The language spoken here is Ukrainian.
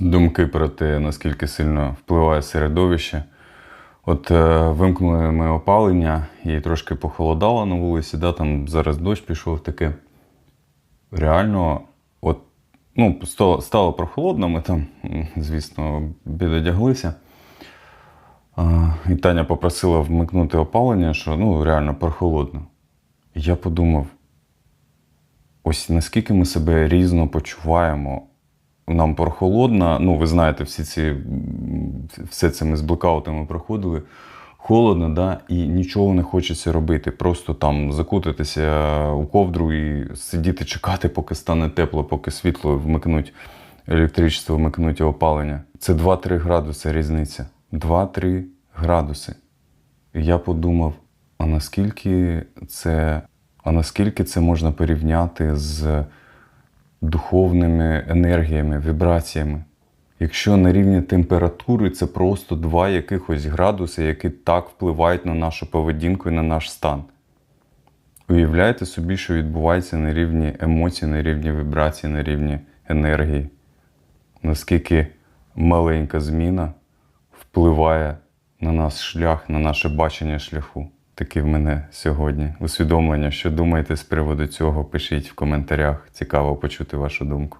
думки про те, наскільки сильно впливає середовище. От е, вимкнули ми опалення і трошки похолодало на вулиці, да, там зараз дощ пішов таке. Реально, от, ну, стало, прохолодно, ми там, звісно, підодяглися. А, і Таня попросила вмикнути опалення, що ну, реально прохолодно. Я подумав, ось наскільки ми себе різно почуваємо. Нам прохолодно, ну ви знаєте, всі ці, все це ми з блекаутами проходили. Холодно, да, і нічого не хочеться робити. Просто там закутатися у ковдру і сидіти, чекати, поки стане тепло, поки світло вмикнуть електричество, вмикнуть опалення. Це 2-3 градуси різниця. 2-3 градуси. І я подумав, а наскільки це, а наскільки це можна порівняти з духовними енергіями, вібраціями? Якщо на рівні температури це просто два якихось градуси, які так впливають на нашу поведінку і на наш стан. Уявляєте собі, що відбувається на рівні емоцій, на рівні вібрацій, на рівні енергії. Наскільки маленька зміна впливає на наш шлях, на наше бачення шляху. Таке в мене сьогодні усвідомлення. Що думаєте з приводу цього? Пишіть в коментарях. Цікаво почути вашу думку.